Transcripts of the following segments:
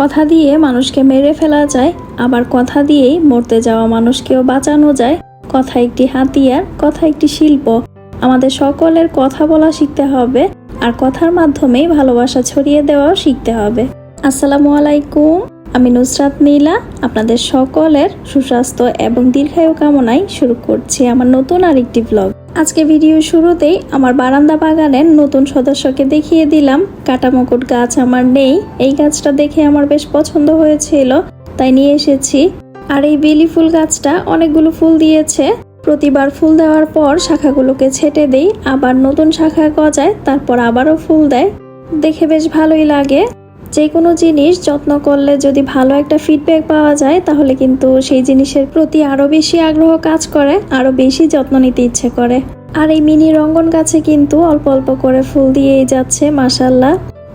কথা দিয়ে মানুষকে মেরে ফেলা যায়, আবার কথা দিয়েই মরতে যাওয়া মানুষকেও বাঁচানো যায়। কথা একটি হাতিয়ার, কথা একটি শিল্প। আমাদের সকলের কথা বলা শিখতে হবে, আর কথার মাধ্যমেই ভালোবাসা ছড়িয়ে দেওয়াও শিখতে হবে। আসসালামু আলাইকুম, আমি নুসরাত নীলা। আপনাদের সকলের সুস্বাস্থ্য এবং দীর্ঘায়ু কামনায় শুরু করছি আমার নতুন আরেকটি ব্লগ আজকে ভিডিও শুরুতেই আমার বারান্দা বাগানের নতুন সদস্যকে দেখিয়ে দিলাম। কাটামকুট গাছ আমার নেই। এই গাছটা দেখে আমার বেশ পছন্দ হয়েছিল, তাই নিয়ে এসেছি। আর এই বেলি ফুল গাছটা অনেকগুলো ফুল দিয়েছে। প্রতিবার ফুল দেওয়ার পর শাখাগুলোকে ছেটে দেই, আবার নতুন শাখা গজায়, তারপর আবারও ফুল দেয়। দেখে বেশ ভালোই লাগে। যে কোনো জিনিস যত্ন করলে যদি ভালো একটা ফিডব্যাক পাওয়া যায়, তাহলে কিন্তু সেই জিনিসের প্রতি আরও বেশি আগ্রহ কাজ করে, আরও বেশি যত্ন নিতে ইচ্ছে করে। আর এই মিনি রঙ্গন গাছে কিন্তু অল্প অল্প করে ফুল দিয়েই যাচ্ছে মাসাল্লাহ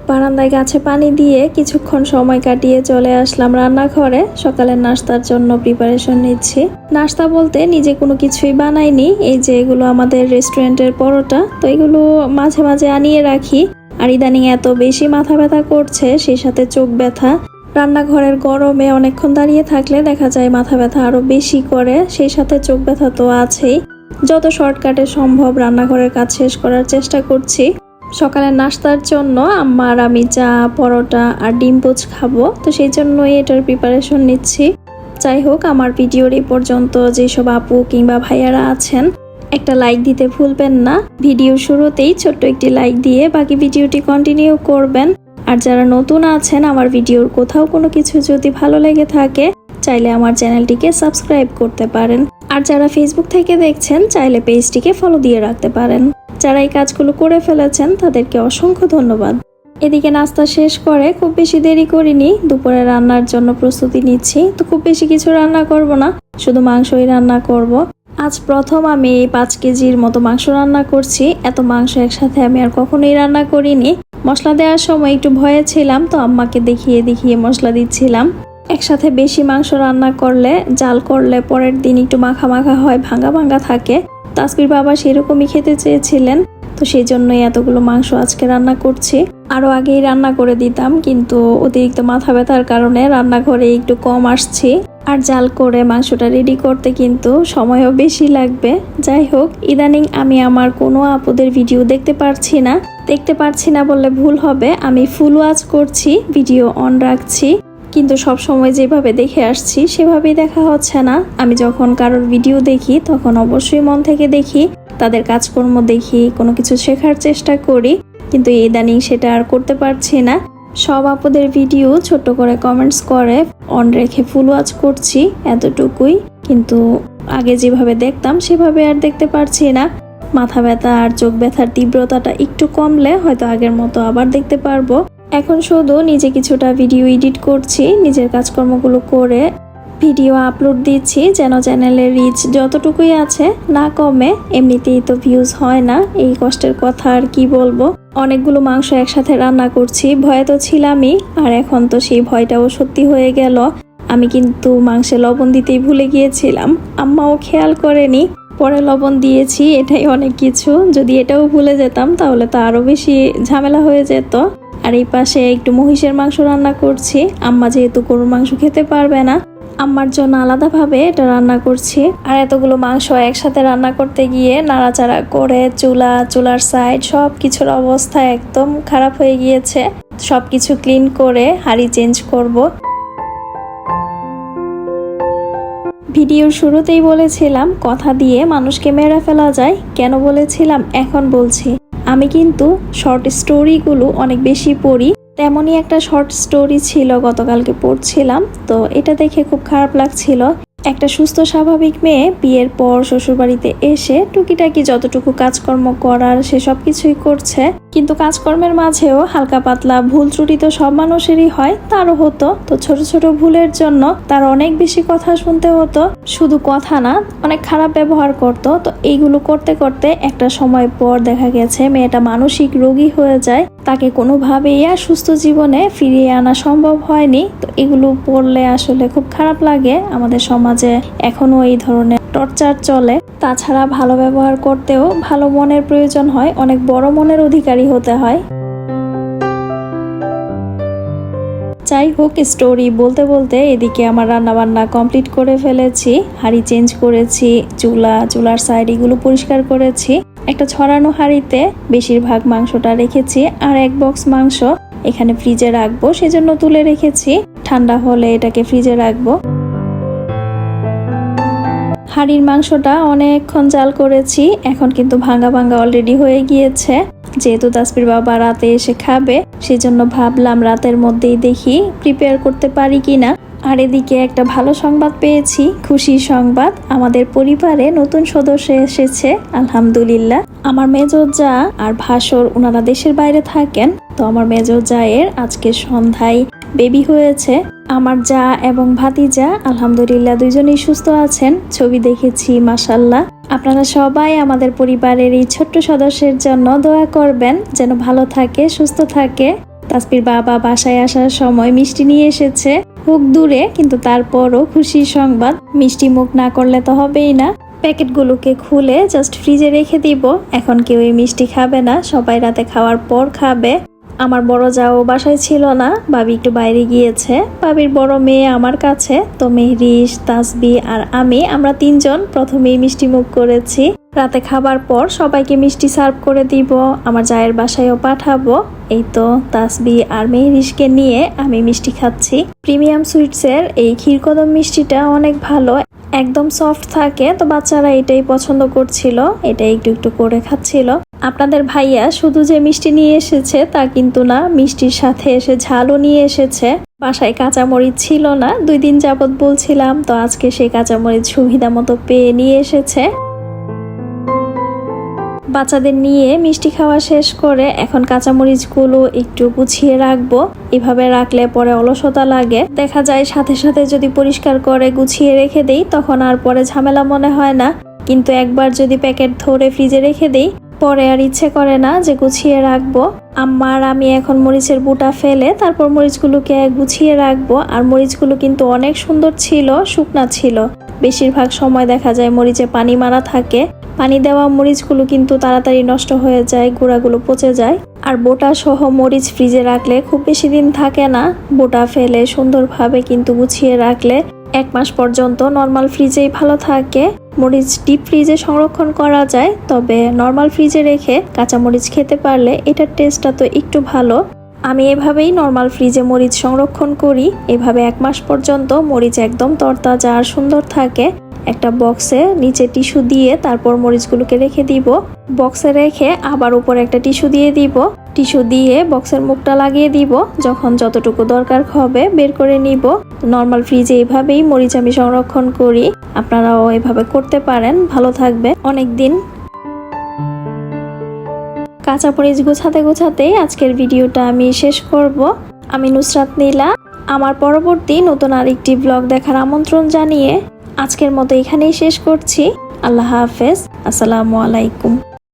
বারান্দায় গাছে পানি দিয়ে কিছুক্ষণ সময় কাটিয়ে চলে আসলাম রান্নাঘরে। সকালের নাস্তার জন্য প্রিপারেশন নিচ্ছি। নাস্তা বলতে নিজে কোনো কিছুই বানাইনি, এই যে এগুলো আমাদের রেস্টুরেন্টের পরোটা, তো এগুলো মাঝে মাঝে আনিয়ে রাখি। আর ইদানিং এত বেশি মাথা ব্যথা করছে, সেই সাথে চোখ ব্যথা। রান্নাঘরের গরমে অনেকক্ষণ দাঁড়িয়ে থাকলে দেখা যায় মাথা ব্যথা আরও বেশি করে, সেই সাথে চোখ ব্যথা তো আছেই। যত শর্টকাটে সম্ভব রান্নাঘরের কাজ শেষ করার চেষ্টা করছি। সকালের নাস্তার জন্য আম্মা আর আমি চা, পরোটা আর ডিম পোচ খাব, তো সেই জন্যই এটার প্রিপারেশন নিচ্ছি। যাই হোক, আমার ভিডিওর এই পর্যন্ত যেসব আপু কিংবা ভাইয়ারা আছেন একটা লাইক দিতে ভুলবেন না। ভিডিও শুরুতেই ছোট্ট একটি লাইক দিয়ে বাকি ভিডিওটি কন্টিনিউ করবেন। আর যারা নতুন আছেন, আমার ভিডিওর কোথাও কোনো কিছু যদি ভালো লেগে থাকে, চাইলে আমার চ্যানেলটিকে সাবস্ক্রাইব করতে পারেন। আর যারা ফেসবুক থেকে দেখছেন, চাইলে পেজটিকে ফলো দিয়ে রাখতে পারেন। যারা এই কাজগুলো করে ফেলেছেন, তাদেরকে অসংখ্য ধন্যবাদ। এদিকে নাস্তা শেষ করে খুব বেশি দেরি করিনি, দুপুরে রান্নার জন্য প্রস্তুতি নিচ্ছি। তো খুব বেশি কিছু রান্না করব না, শুধু মাংসই রান্না করব। আজ প্রথম আমি পাঁচ কেজির মতো মাংস রান্না করছি। এত মাংস একসাথে আমি আর কখনোই রান্না করিনি। মশলা দেওয়ার সময় একটু ভয়ে ছিলাম, তো আম্মাকে দেখিয়ে দেখিয়ে মশলা দিচ্ছিলাম। একসাথে বেশি মাংস রান্না করলে, জাল করলে পরের দিন একটু মাখা মাখা হয়, ভাঙা ভাঙা থাকে। তাসবির বাবা সেরকমই খেতে চেয়েছিলেন। তো সেই জন্যই এতগুলো মাংস আজকে রান্না করছি। আরও আগেই রান্না করে দিতাম, কিন্তু অতিরিক্ত মাথা ব্যথার কারণে রান্নাঘরে একটু কম আসছি। আর জাল করে মাংসটা রেডি করতে কিন্তু সময়ও বেশি লাগবে। যাই হোক, ইদানিং আমি আমার কোনো আপুদের ভিডিও দেখতে পারছি না। দেখতে পারছি না বললে ভুল হবে। আমি ফুল ওয়াচ করছি ভিডিও অন রাখছি। কিন্তু সব সময় যেভাবে দেখে আসছি, সেভাবেই দেখা হচ্ছে না। আমি যখন কারোর ভিডিও দেখি, তখন অবশ্যই মন থেকে দেখি, তাদের কাজকর্ম দেখি, কোনো কিছু শেখার চেষ্টা করি, কিন্তু ইদানিং সেটা আর করতে পারছি না। সব আপুদের ভিডিও ছোট করে কমেন্টস করে অন রেখে ফুল ওয়াচ করছি এতটুকুই, কিন্তু আগে যেভাবে দেখতাম, সেভাবে আর দেখতে পারছি না। মাথা ব্যথা আর চোখ ব্যথার তীব্রতাটা একটু কমলে হয়তো আগের মতো আবার দেখতে পারব। এখন শুধু নিজে কিছুটা ভিডিও এডিট করছি, নিজের কাজকর্মগুলো করে ভিডিও আপলোড দিচ্ছি যেন চ্যানেলের রিচ যতটুকুই আছে না কমে, এমনিতেই তো ভিউজ হয় না, এই কষ্টের কথা আর কি বলব। অনেকগুলো মাংস একসাথে রান্না করছি, ভয়ে তো ছিলামই, আর এখন তো সেই ভয়টাও সত্যি হয়ে গেল। আমি কিন্তু মাংসে লবণ দিতেই ভুলে গিয়েছিলাম, আম্মাও খেয়াল করেনি, পরে লবণ দিয়েছি, এটাই অনেক কিছু, যদি এটাও ভুলে যেতাম তাহলে তো আরও বেশি ঝামেলা হয়ে যেত। আর এই পাশে একটু মহিষের মাংস রান্না করছি। আম্মা যেহেতু গরুর মাংস খেতে পারবে না, আম্মার জন্য আলাদাভাবে এটা রান্না করছি। আর এতগুলো মাংস একসাথে রান্না করতে গিয়ে নাড়াচাড়া করে চুলা, চুলার সাইড সব কিছুর অবস্থা একদম খারাপ হয়ে গিয়েছে। সব কিছু ক্লিন করে হাড়ি চেঞ্জ করব। ভিডিওর শুরুতেই বলেছিলাম, কথা দিয়ে মানুষকে মেরে ফেলা যায়। কেন বলেছিলাম? এখন বলছি। আমি কিন্তু শর্ট স্টোরিগুলো অনেক বেশি পড়ি। তেমনই একটা শর্ট স্টোরি ছিল, গতকালকে পড়ছিলাম, তো এটা দেখে খুব খারাপ লাগছিল। একটা সুস্থ, স্বাভাবিক মেয়ে বিয়ের পর শ্বশুরবাড়িতে এসে টুকিটাকি যতটুকু কাজকর্ম করার সে সব কিছুই করছে। কিন্তু কাজকর্মের মাঝেও হালকা পাতলা ভুল ত্রুটি তো সব মানুষেরই হয়, তারও হতো। তো ছোট ছোট ভুলের জন্য তার অনেক বেশি কথা শুনতে হতো। শুধু কথা না, অনেক খারাপ ব্যবহার করত। তো এইগুলো করতে করতে একটা সময় পর দেখা গেছে মেয়েটা মানসিক রোগী হয়ে যায়। তাকে কোনোভাবেই আর সুস্থ জীবনে ফিরিয়ে আনা সম্ভব হয়নি। তো এগুলো পড়লে আসলে খুব খারাপ লাগে। আমাদের সমাজে এখনও এই ধরনের টর্চার চলে। তাছাড়া ভালো ব্যবহার করতেও ভালো মনের প্রয়োজন হয়। অনেক বড় মনের অধিকারী হতে হয়। যাই হোক স্টোরি বলতে বলতে এদিকে আমার রান্না বান্না কমপ্লিট করে ফেলেছি। হাঁড়ি চেঞ্জ করেছি, চুলা, চুলার সাইড এগুলো পরিষ্কার করেছি। একটা ছড়ানো হাঁড়িতে বেশিরভাগ মাংসটা রেখেছি আর এক বক্স মাংস এখানে ফ্রিজে রাখব, সেজন্য তুলে রেখেছি। ঠান্ডা হলে এটাকে ফ্রিজে রাখব। হাঁড়ির মাংসটা অনেকক্ষণ জাল করেছি, এখন কিন্তু ভাঙ্গা ভাঙ্গা অলরেডি হয়ে গিয়েছে। যেহেতু তাসপির বাবা রাতে এসে খাবে, সেজন্য ভাবলাম রাতের মধ্যেই দেখি প্রিপেয়ার করতে পারি কিনা। আর এদিকে একটা ভালো সংবাদ পেয়েছি খুশি সংবাদ। আমাদের পরিবারে নতুন সদস্য এসেছে, আলহামদুলিল্লাহ। আমার মেজর যা আর ভাসর ওনারা দেশের বাইরে থাকেন, তো আমার মেজর জায়ের আজকে সন্ধ্যায় বেবি হয়েছে। আমার যা এবং ভাতিজা আলহামদুলিল্লাহ দুজনেই সুস্থ আছেন, ছবি দেখেছি মাসাল্লাহ আপনারা সবাই আমাদের পরিবারের এই ছোট্ট সদস্যের জন্য দোয়া করবেন, যেন ভালো থাকে, সুস্থ থাকে। তাসপির বাবা বাসায় আসার সময় মিষ্টি নিয়ে এসেছে। হোক দূরে, কিন্তু তারপরও খুশির সংবাদ। মিষ্টি মুখ না করলে তো হবেই না। প্যাকেটগুলোকে খুলে জাস্ট ফ্রিজে রেখে দিব। এখন কেউ এই মিষ্টি খাবে না, সবাই রাতে খাওয়ার পর খাবে। আমার বড় যাও বাসায় ছিল না বাবি একটু বাইরে গিয়েছে। বাবির বড় মেয়ে আমার কাছে, তো মেহরিশ, তাসবি আর আমি, আমরা তিনজন প্রথমেই মিষ্টি মুখ করেছি। রাতে খাবার পর সবাইকে মিষ্টি সার্ভ করে দিব, আমার জায়ের বাসায়ও পাঠাবো। এই তো তাসবি আর মেহরিশকে নিয়ে আমি মিষ্টি খাচ্ছি। প্রিমিয়াম সুইটসের এই ক্ষীরকদম মিষ্টিটা অনেক ভালো, একদম সফট থাকে, তো বাচ্চারা এটাই পছন্দ করছিল, এটা একটু একটু করে খাচ্ছিল। আপনাদের ভাইয়া শুধু যে মিষ্টি নিয়ে এসেছে তা কিন্তু না, মিষ্টির সাথে এসে ঝালও নিয়ে এসেছে। বাসায় কাঁচামরিচ ছিল না, দুই দিন যাবত বলছিলাম, তো আজকে সেই কাঁচামরিচ সুবিধা মতো পেয়ে নিয়ে এসেছে। বাচ্চাদের নিয়ে মিষ্টি খাওয়া শেষ করে এখন কাঁচামরিচগুলো একটু গুছিয়ে রাখব। এভাবে রাখলে পরে অলসতা লাগে। দেখা যায় সাথে সাথে যদি পরিষ্কার করে গুছিয়ে রেখে দেই, তখন আর পরে ঝামেলা মনে হয় না। কিন্তু একবার যদি প্যাকেট ধরে ফ্রিজে রেখে দেই, পরে আর ইচ্ছে করে না যে গুছিয়ে রাখব। আমার আমি এখন মরিচের বুটা ফেলে তারপর মরিচগুলোকে গুছিয়ে রাখব। আর মরিচগুলো কিন্তু অনেক সুন্দর ছিল, শুকনা ছিল। বেশিরভাগ সময় দেখা যায় মরিচে পানি মারা থাকে। পানি দেওয়া মরিচগুলো কিন্তু তাড়াতাড়ি নষ্ট হয়ে যায়, গুঁড়াগুলো পচে যায়। আর বোটা সহ মরিচ ফ্রিজে রাখলে খুব বেশি দিন থাকে না। বোটা ফেলে সুন্দরভাবে কিন্তু গুছিয়ে রাখলে এক মাস পর্যন্ত নর্মাল ফ্রিজেই ভালো থাকে। মরিচ ডিপ ফ্রিজে সংরক্ষণ করা যায়, তবে নর্মাল ফ্রিজে রেখে কাঁচা মরিচ খেতে পারলে এটার টেস্টটা তো একটু ভালো। আমি এভাবেই নর্মাল ফ্রিজে মরিচ সংরক্ষণ করি। এভাবে এক মাস পর্যন্ত মরিচ একদম তরতাজা আর সুন্দর থাকে। একটা বক্সে নিচে টিস্যু দিয়ে তারপর মরিচগুলোকে রেখে দিব। বক্সে রেখে আবার উপরে একটা টিস্যু দিয়ে দিব। টিস্যু দিয়ে বক্সের মুখটা লাগিয়ে দিব। যখন যতটুকু দরকার হবে বের করে নিব। নর্মাল ফ্রিজে এইভাবেই মরিচ আমি সংরক্ষণ করি। আপনারাও এভাবে করতে পারেন। ভালো থাকবে। অনেক দিন। কাঁচা মরিচ গোছাতে গোছাতেই আজকের ভিডিওটা আমি শেষ করব। আমি নুসরাত নীলা। আমার পরবর্তী নতুন আরেকটি ব্লগ দেখার আমন্ত্রণ জানিয়ে আজকের মতো এখানেই শেষ করছি। আল্লাহ হাফেজ। আসসালামু আলাইকুম।